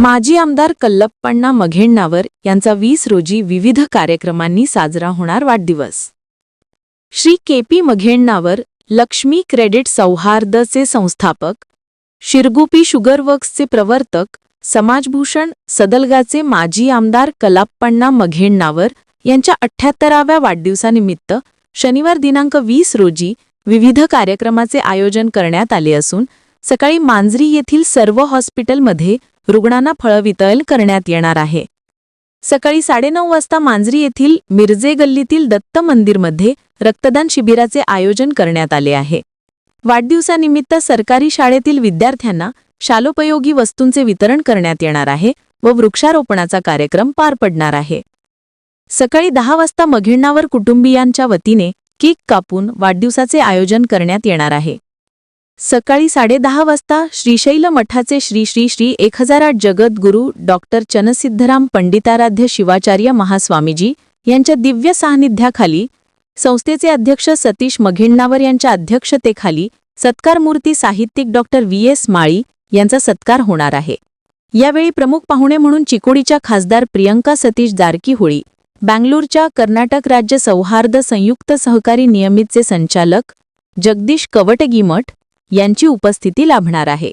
माजी आमदार कल्लप्पण्णा मघेण्णावर यांचा वीस रोजी विविध कार्यक्रमांनी साजरा होणार वाढदिवस. Shri K P Maghennavar Lakshmi credit सौहार्दचे संस्थापक शिरगुपी शुगर वर्क्सचे प्रवर्तक समाजभूषण सदलगाचे माजी आमदार कलाप्पण्णा मघेण्णावर यांच्या अठ्ठ्याहत्तराव्या वाढदिवसानिमित्त शनिवार दिनांक वीस रोजी विविध कार्यक्रमाचे आयोजन करण्यात आले असून सकाळी मांजरी येथील सर्व हॉस्पिटलमध्ये रुग्णांना फळवितरण करण्यात येणार आहे. सकाळी साडेनऊ वाजता मांजरी येथील मिरजे गल्लीतील दत्त मंदिरमध्ये रक्तदान शिबिराचे आयोजन करण्यात आले आहे. वाढदिवसानिमित्त सरकारी शाळेतील विद्यार्थ्यांना शालोपयोगी वस्तूंचे वितरण करण्यात येणार आहे व वृक्षारोपणाचा कार्यक्रम पार पडणार आहे. सकाळी दहा वाजता मघिण्णावर कुटुंबियांच्या वतीने केक कापून वाढदिवसाचे आयोजन करण्यात येणार आहे. सकाळी साडेदहा वाजता श्रीशैल मठाचे श्री श्री श्री एक हजार आठ जगद्गुरू डॉक्टर चनसिद्धराम पंडिताराध्य शिवाचार्य महास्वामीजी यांच्या दिव्य सान्निध्याखाली संस्थेचे अध्यक्ष सतीश मघेण्णावर यांच्या अध्यक्षतेखाली सत्कारमूर्ती साहित्यिक डॉक्टर व्ही. एस. माळी यांचा सत्कार होणार आहे. यावेळी प्रमुख पाहुणे म्हणून चिकोडीच्या खासदार प्रियंका सतीश जारकीहोळी बँगलोरच्या कर्नाटक राज्य सौहार्द संयुक्त सहकारी नियमितचे संचालक जगदीश कवटगीमठ यांची उपस्थिती लाभणार आहे.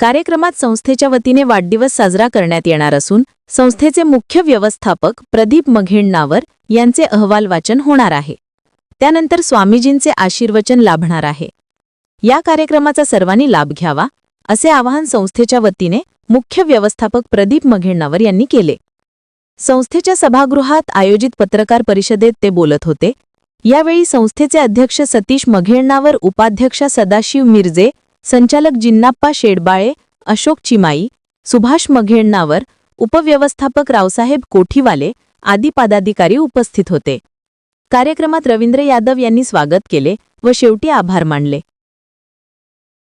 कार्यक्रमात संस्थेच्या वतीने वाढदिवस साजरा करण्यात येणार असून संस्थेचे मुख्य व्यवस्थापक प्रदीप मघेण्णावर यांचे अहवाल वाचन होणार आहे. त्यानंतर स्वामीजींचे आशीर्वचन लाभणार आहे. या कार्यक्रमाचा सर्वांनी लाभ घ्यावा असे आवाहन संस्थेच्या वतीने मुख्य व्यवस्थापक प्रदीप मघेण्णावर यांनी केले. संस्थेच्या सभागृहात आयोजित पत्रकार परिषदेत ते बोलत होते यावेळी संस्थेचे अध्यक्ष सतीश मघेळणावर उपाध्यक्षा सदाशिव मिरजे संचालक जिन्नाप्पा शेडबाळे अशोक चिमाई सुभाष मघेळणावर उपव्यवस्थापक रावसाहेब कोठीवाले आदी पदाधिकारी उपस्थित होते. कार्यक्रमात रवींद्र यादव यांनी स्वागत केले व शेवटी आभार मानले.